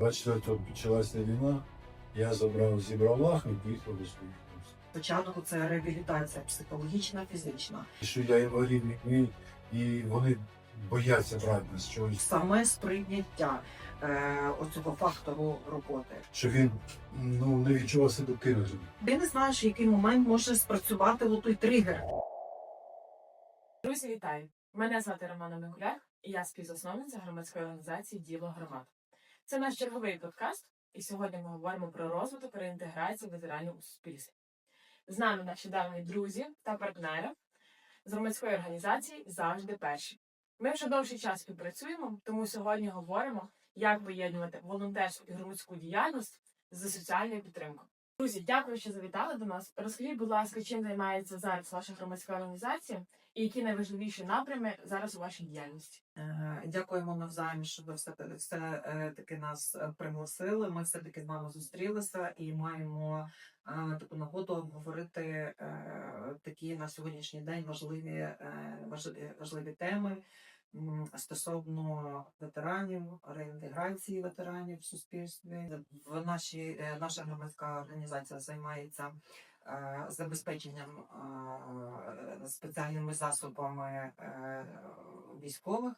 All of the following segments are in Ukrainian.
24-го почалася війна, я забрав, зібрав лах і поїхав до своїх хлопців. Спочатку це реабілітація психологічна, фізична. Що я інвалід війни, і вони бояться брати нас чогось, Саме сприйняття е, оцього фактору роботи. що він ну, не відчував себе кинутим. Ти не знаєш, в який момент може спрацювати той тригер. Друзі, вітаю! Мене звати Романа Микуляк, і я співзасновниця громадської організації Діло громад. Це наш черговий подкаст, і сьогодні ми говоримо про розвиток і реінтеграцію ветеранів у суспільстві. З нами наші давні друзі та партнери з громадської організації завжди перші. Ми вже довший час співпрацюємо, тому сьогодні говоримо, як поєднувати волонтерську і громадську діяльність з соціальною підтримкою. Друзі, дякую, що завітали до нас. Розкажіть, будь ласка, чим займається зараз ваша громадська організація і які найважливіші напрями зараз у вашій діяльності? Е, Дякуємо навзаєм, що ви все, все е, таки нас е, пригласили. Ми все таки з вами зустрілися і маємо таку нагоду обговорити такі на сьогоднішній день важливі, важливі, важливі теми. Стосовно ветеранів, реінтеграції ветеранів в суспільстві, в нашій наша громадська організація займається забезпеченням е, спеціальними засобами е, військових,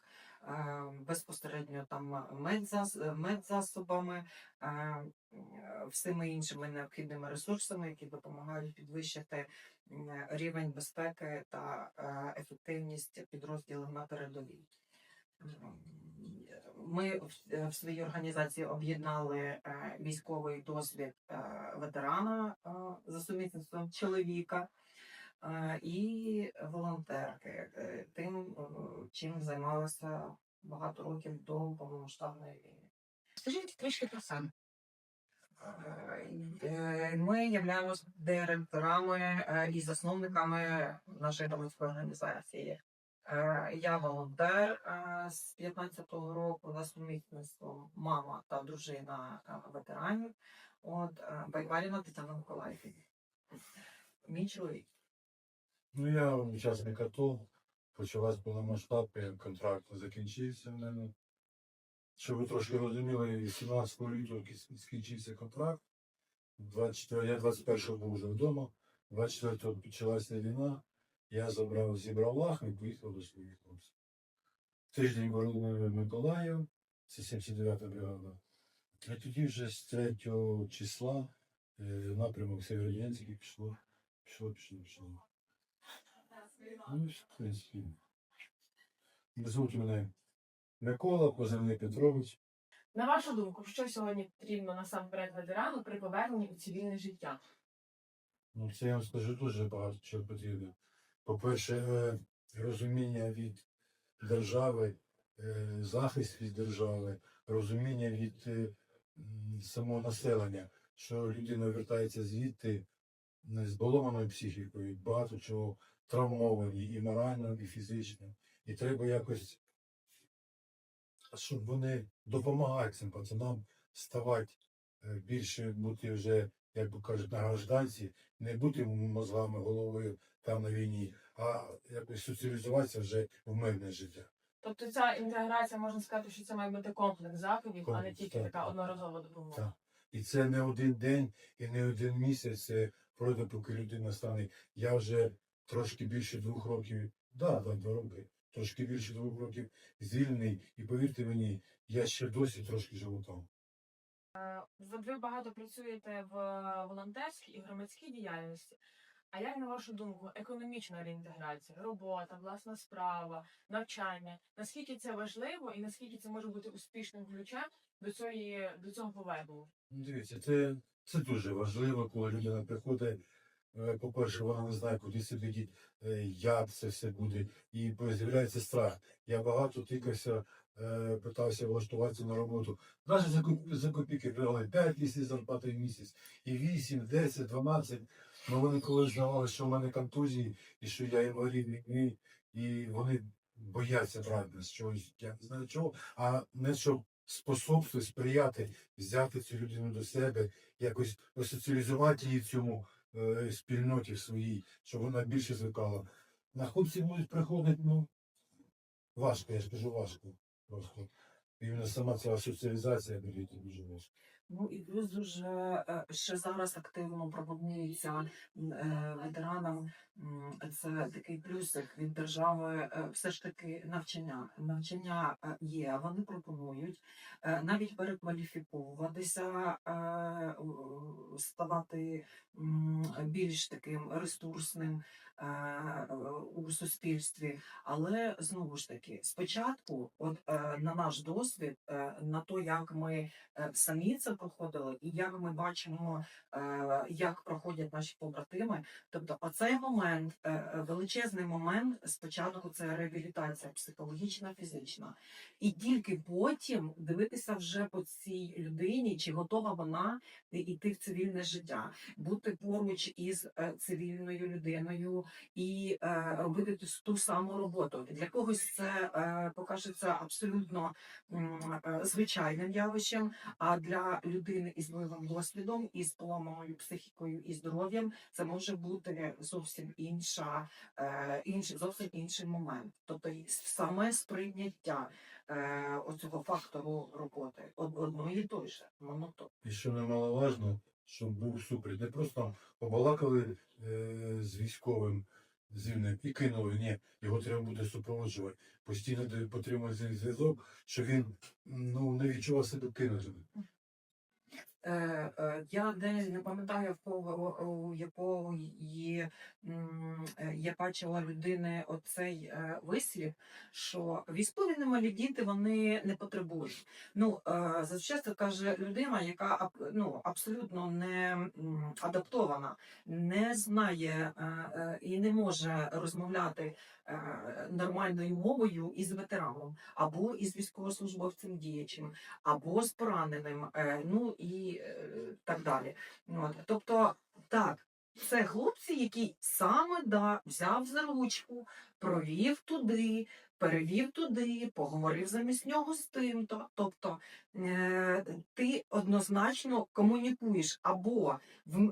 е, безпосередньо там медзас- медзасобами, е, всіми іншими необхідними ресурсами, які допомагають підвищити рівень безпеки та е, ефективність підрозділів на передовій. Ми в- в своїй організації об'єднали е, військовий досвід е, ветерана е, за сумісництвом чоловіка е, і волонтерки, е, тим, е, чим займалася багато років до повномасштабної війни. Скажіть трішки про. Е, Ми являємося директорами е, і засновниками нашої громадської організації. Е, Я волонтер е, з 15-го року за сумісництвом мама та дружина е, ветеранів. От Байваліна Тетяна Миколаївна. Мій чоловік. Ну, я учасник АТО, почалась повномасштабка, контракт закінчився в мене. Щоб ви трошки розуміли, 17 лютого скінчився контракт. 24, я 21-го був вже вдома, 24-го почалася війна, я забрав, зібрав лах і поїхав до своїх хлопців. Тиждень боронили Миколаїв, це 79-та бригада. А тоді вже з 3 числа е, напрямок Северодянський пішло, пішло, пішло, пішло. Ну, в принципі. Звуть мене Микола, позивний Петрович. На вашу думку, що сьогодні потрібно насамперед ветерану при поверненні у цивільне життя? Ну, це я вам скажу дуже багато чого потрібно. По-перше, е, розуміння від держави, е, захист від держави, розуміння від е, самого населення, що людина вертається звідти з боломаною психікою, багато чого травмовані і морально, і фізично. І треба якось, щоб вони допомагали цим пацанам ставати більше бути вже, як би кажуть, на гражданці, не бути мозгами, головою там на війні, а якось соціалізуватися вже в мирне життя. Тобто ця інтеграція можна сказати, що це має бути комплекс заходів, а не тільки так, така одноразова допомога. Так. І це не один день і не один місяць. Це пройде, поки людина стане. Я вже трошки більше двох років, да, да, два роки, трошки більше двох років звільнений. І повірте мені, я ще досі трошки живу там. Ви ви багато працюєте в волонтерській і громадській діяльності. А як на вашу думку, економічна реінтеграція, робота, власна справа, навчання? Наскільки це важливо і наскільки це може бути успішним ключем до цієї до цього повернення? Ну, Дивіться, це, це дуже важливо, коли людина приходить. Е, По-перше, вона не знає, куди себе діти, як це все буде, і з'являється страх. Я багато тикався, е, питався влаштуватися на роботу. Навіть за, копійки брали 5 тисяч зарплати в місяць, і 8, 10, 12. Ну вони коли знали, що в мене контузії, і що я інвалід війни, і вони бояться брати з чогось, я не знаю чого, а не щоб способствувати, сприяти, взяти цю людину до себе, якось посоціалізувати її цьому е, спільноті своїй, щоб вона більше звикала. На хлопці будуть приходити, ну, важко, я ж кажу, важко. Просто. іменно сама ця соціалізація дуже важка. Ну і плюс дуже е, ще зараз активно пропонується е, ветеранам. Це такий плюсик від держави. е, Все ж таки навчання. Навчання є, вони пропонують навіть перекваліфіковуватися, ставати більш таким ресурсним у суспільстві. Але знову ж таки, спочатку, от на наш досвід, на то, як ми самі це проходили, і як ми бачимо, е, як проходять наші побратими. Тобто, оцей момент, е, е, величезний момент, спочатку це реабілітація психологічна, фізична, і тільки потім дивитися вже по цій людині, чи готова вона йти в цивільне життя, бути поруч із цивільною людиною і робити ту, саму роботу. Для когось це покажеться абсолютно звичайним явищем. А для людини із бойовим досвідом, із поламаною психікою і здоров'ям, це може бути зовсім інша, е, інший, зовсім інший момент. Тобто саме сприйняття е, оцього фактору роботи од- одної і той же монотон. І що немаловажно, щоб був супровід. Не просто там побалакали е, з військовим звільним і кинули. Ні, його треба буде супроводжувати. Постійно потрібен зв'язок, щоб він ну, не відчував себе кинутим. Е, е, я десь не пам'ятаю, в кого у якої м, е, я бачила людини оцей вислів, що військові немалі діти вони не потребують. Ну зазвичай це каже людина, яка ну, абсолютно не адаптована, не знає і не може розмовляти нормальною мовою із ветераном або із військовослужбовцем діячим або з пораненим, ну і е, так далі. От. Тобто, так, це хлопці, які саме да, взяв за ручку, провів туди, перевів туди, поговорив замість нього з тим-то. Тобто е, ти однозначно комунікуєш або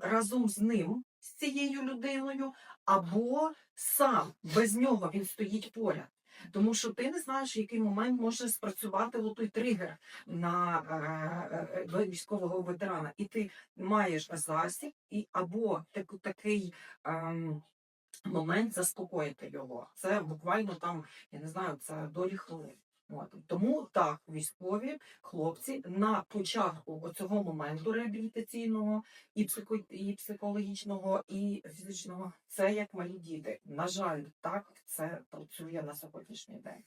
разом з ним, з цією людиною, або сам без нього він стоїть поряд. Тому що ти не знаєш, в який момент може спрацювати той тригер на е, е, військового ветерана, і ти маєш засіб, і або так, такий Е, момент заспокоїти його. Це буквально там, я не знаю, це долі хвилин. От. Тому так, військові хлопці на початку цього моменту реабілітаційного і, психо, і психологічного, і фізичного, це як малі діти. На жаль, так це працює на сьогоднішній день.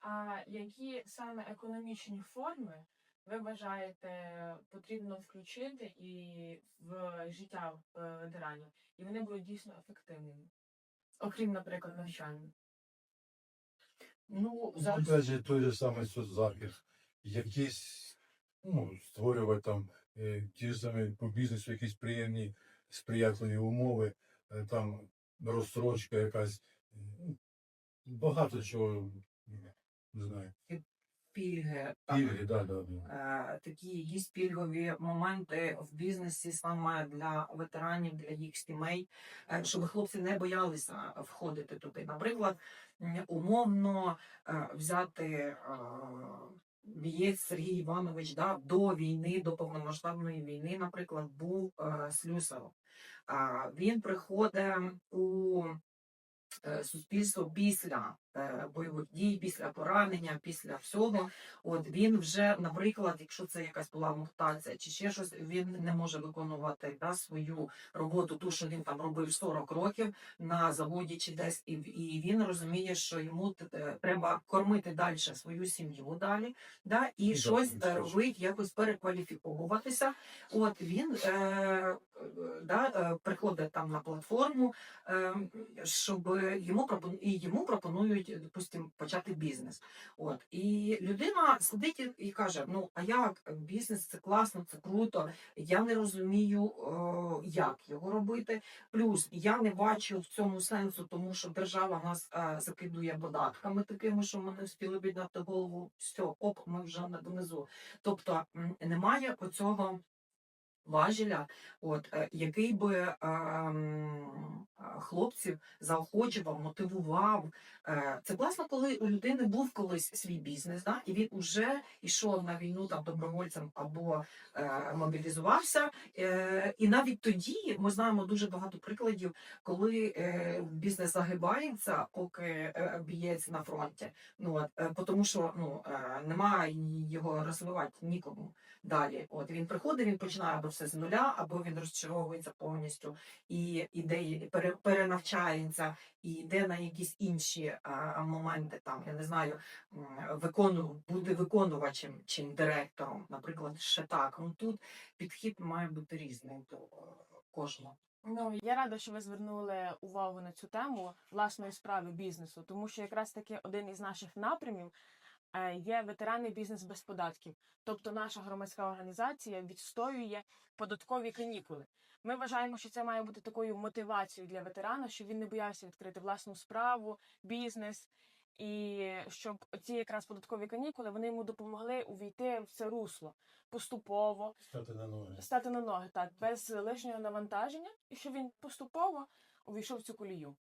А які саме економічні форми ви вважаєте потрібно включити і в життя е, ветеранів, і вони будуть дійсно ефективними, окрім, наприклад, навчання? Ну, зараз Опять же, той же самий соцзахист, якісь ну, створювати там е, ті ж самі по бізнесу якісь приємні сприятливі умови, е, там розстрочка якась. ну, Багато чого не знаю. Пільги. Пільги, да, да, да. е, такі якісь пільгові моменти в бізнесі саме для ветеранів, для їх сімей, е, щоб хлопці не боялися входити туди. Наприклад, умовно е, взяти. е, Бієць Сергій Іванович да, до війни, до повномасштабної війни, наприклад, був е, слюсарем. А він приходить у е, суспільство після е, бойових дій, після поранення, після всього. От він вже, наприклад, якщо це якась була мутація чи ще щось, він не може виконувати да, свою роботу, ту, що він там робив 40 років на заводі чи десь, і, і він розуміє, що йому е, треба кормити далі свою сім'ю далі, да, і да, щось е, робити, якось перекваліфіковуватися. От він е, е, да, е, приходить там на платформу, е, щоб йому пропон... і йому пропонують, допустим, почати бізнес. От і людина сидить і- каже: Ну а як бізнес це класно, це круто. Я не розумію, о, як його робити. Плюс я не бачу в цьому сенсу, тому що держава нас е, закидує податками такими, що ми не встигли підняти голову. Все, оп, ми вже на- внизу. Тобто немає оцього важеля, от е, який би ем, е, хлопців заохочував, мотивував. Е, Це класно, коли у людини був колись свій бізнес, да, і він уже йшов на війну там добровольцем або е, мобілізувався. Е, і навіть тоді ми знаємо дуже багато прикладів, коли бізнес загибається, поки е, бієць на фронті. Ну от тому, що ну немає його розвивати нікому далі. От він приходить, він починає або все з нуля, або він розчаровується повністю і іде пере, перенавчається і йде на якісь інші моменти. Там я не знаю, викону буде виконувачем чим директором, наприклад, ще так. Ну тут підхід має бути різний до е, кожного. Ну я рада, що ви звернули увагу на цю тему власної справи бізнесу, тому що якраз таки один із наших напрямів е, є ветеранний бізнес без податків. Тобто наша громадська організація відстоює податкові канікули. Ми вважаємо, що це має бути такою мотивацією для ветерана, щоб він не боявся відкрити власну справу, бізнес, і щоб ці якраз податкові канікули вони йому допомогли увійти в це русло поступово, Стати на ноги. стати на ноги так, без лишнього навантаження, і щоб він поступово увійшов в цю колію.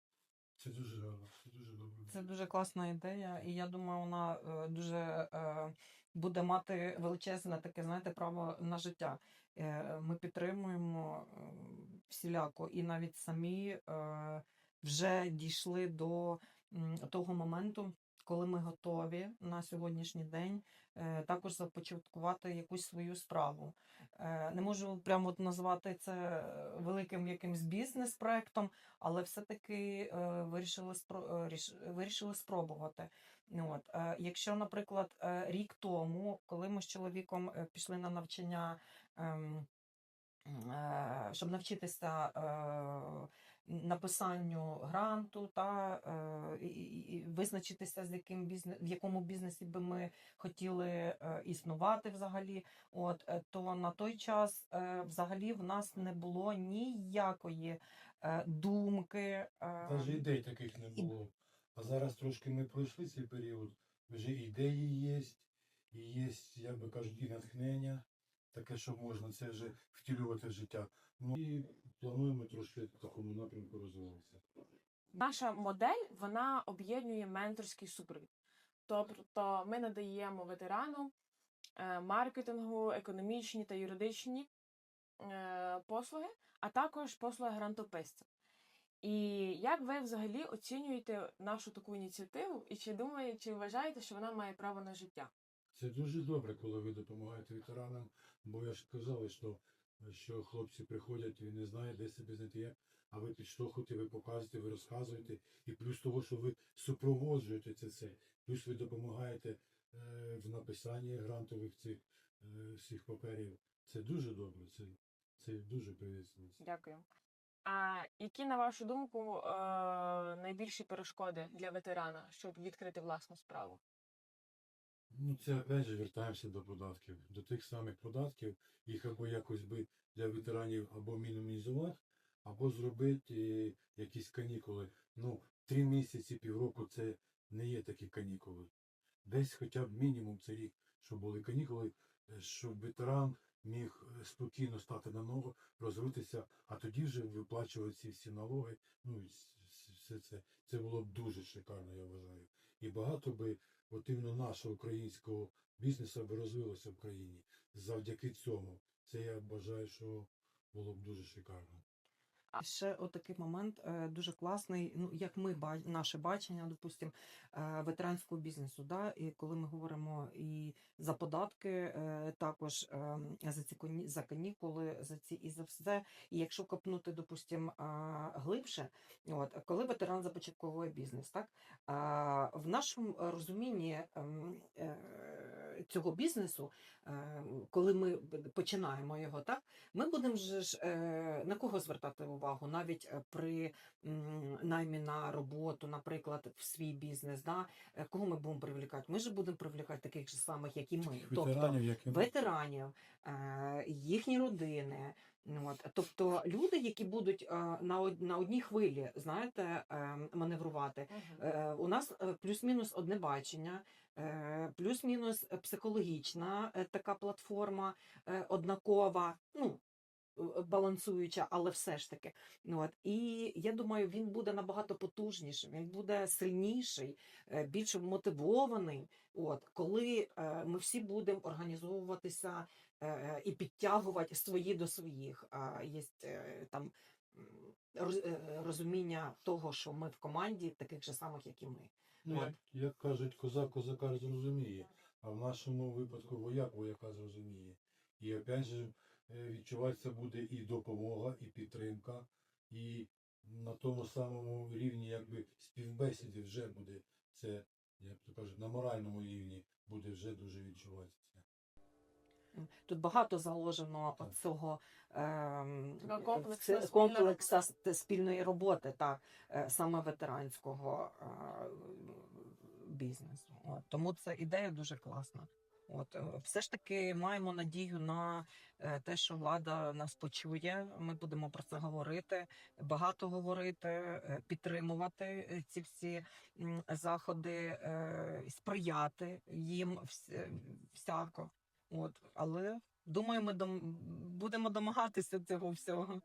Це дуже це дуже добре. Це дуже класна ідея, і я думаю, вона е, дуже е, буде мати величезне таке, знаєте, право на життя. Е, Ми підтримуємо е, всіляко, і навіть самі вже дійшли до того моменту, коли ми готові на сьогоднішній день також започаткувати якусь свою справу. Не можу прямо от назвати це великим якимсь бізнес-проектом, але все-таки вирішили, спро- ріш- вирішили спробувати. От, е, якщо, наприклад, е, рік тому, коли ми з чоловіком е, пішли на навчання, щоб навчитися е, написанню гранту та е, і, визначитися, з яким бізнес, в якому бізнесі би ми хотіли е, існувати взагалі, от, е, то на той час е, взагалі в нас не було ніякої е, думки. е, Навіть ідей таких не було. А зараз трошки ми пройшли цей період, вже ідеї є, і є, як би кажуть, і натхнення, таке, що можна це вже втілювати в життя. Ну і плануємо трошки в такому напрямку розвиватися. Наша модель вона об'єднує менторський супровід. Тобто ми надаємо ветерану е, маркетингу, економічні та юридичні е, послуги, а також послуги грантописця. І як ви взагалі оцінюєте нашу таку ініціативу, і чи думаєте, чи вважаєте, що вона має право на життя? Це дуже добре, коли ви допомагаєте ветеранам, бо я ж казав, що, що хлопці приходять, він не знає, де себе знайти, а ви підштовхуєте, ви показуєте, ви розказуєте, і плюс того, що ви супроводжуєте це все, плюс ви допомагаєте е, в написанні грантових цих е, всіх паперів. Це дуже добре, це, це дуже приветствується. Дякую. А які, на вашу думку, е, найбільші перешкоди для ветерана, щоб відкрити власну справу? Ну, це опять же вертаємося до податків. До тих самих податків, їх або якось би для ветеранів або мінімізувати, або зробити е, якісь канікули. Ну, три місяці, півроку це не є такі канікули. Десь хоча б мінімум це рік, щоб були канікули, е, щоб ветеран міг е, спокійно стати на ногу, розвитися, а тоді вже виплачувати ці всі налоги. Ну, все це. Це було б дуже шикарно, я вважаю. І багато би от іменно нашого українського бізнесу би розвилося в країні. Завдяки цьому. Це я бажаю, що було б дуже шикарно. А ще отакий момент е, дуже класний. Ну як ми наше бачення, допустим, е, ветеранського бізнесу. Да? І коли ми говоримо і за податки, е, також е, за ці за канікули, за ці і за все. І якщо копнути, допустим, глибше, от коли ветеран започатковує бізнес, так в нашому розумінні ем, цього бізнесу, е, коли ми починаємо його, так ми будемо ж е, на кого звертати увагу, навіть е, при наймі на роботу, наприклад, в свій бізнес, да? е, кого ми будемо привлікати? Ми ж будемо привлікати таких же самих, як і ми. Тобто Ветеранів, як і ми. ветеранів, е, їхні родини. Ну, От, тобто люди, які будуть на, од- на одній хвилі, знаєте, е, маневрувати. Е, У нас е, плюс-мінус одне бачення, е, плюс-мінус психологічна така платформа однакова. Ну, балансуюча, але все ж таки. Ну, От. І я думаю, він буде набагато потужніший, він буде сильніший, більш мотивований. От, коли ми всі будемо організовуватися і підтягувати свої до своїх. Є е, там розуміння того, що ми в команді таких же самих, як і ми. Ну, як, як кажуть, козак козака зрозуміє, а в нашому випадку вояк вояка зрозуміє. І опять же е, відчуватися буде і допомога, і підтримка, і на тому самому рівні якби співбесіди вже буде це, як то кажуть, на моральному рівні буде вже дуже відчуватися. Тут багато заложено Так. цього спільна комплекса с- те- спільної роботи, так, е, саме ветеранського е, бізнесу. От, тому ця ідея дуже класна. От, е, все ж таки маємо надію на е, те, що влада нас почує. Ми будемо про це говорити, багато говорити, е, підтримувати е, ці всі заходи, е, сприяти їм всяко. От, але думаю, ми дом... будемо домагатися цього всього.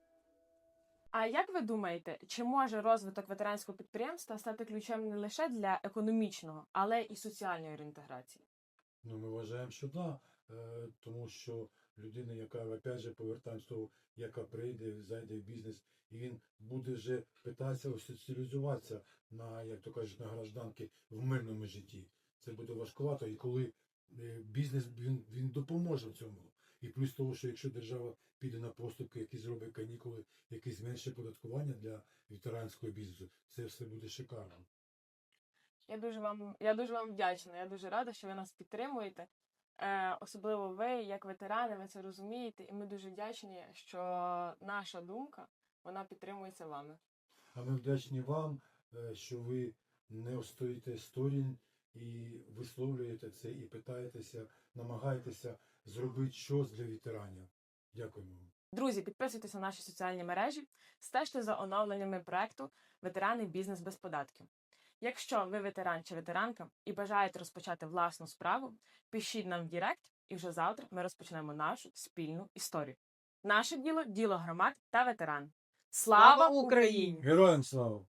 А як ви думаєте, чи може розвиток ветеранського підприємства стати ключем не лише для економічного, але і соціальної реінтеграції? Ну, ми вважаємо, що да, е, тому що людина, яка опять же повертаємось того, яка прийде, зайде в бізнес, і він буде вже питатися соціалізуватися на, як то кажуть, на гражданки в мирному житті. Це буде важкувато, і коли бізнес він, він допоможе в цьому. І плюс того, що якщо держава піде на поступки, які зробить канікули, якесь менше податкування для ветеранського бізнесу, це все буде шикарно. Я дуже вам, я дуже вам вдячна. Я дуже рада, що ви нас підтримуєте. Е, особливо ви, як ветерани, ви це розумієте, і ми дуже вдячні, що наша думка вона підтримується вами. А ми вдячні вам, е, що ви не остоїте сторін і висловлюєте це, і питаєтеся, намагаєтеся зробити щось для ветеранів. Дякуємо вам. Друзі, підписуйтесь на наші соціальні мережі, стежте за оновленнями проекту Ветерани бізнес без податків. Якщо ви ветеран чи ветеранка і бажаєте розпочати власну справу, пишіть нам в Дірект, і вже завтра ми розпочнемо нашу спільну історію. Наше діло діло громад та ветеран. Слава Слава Україні! Україні! Героям слава!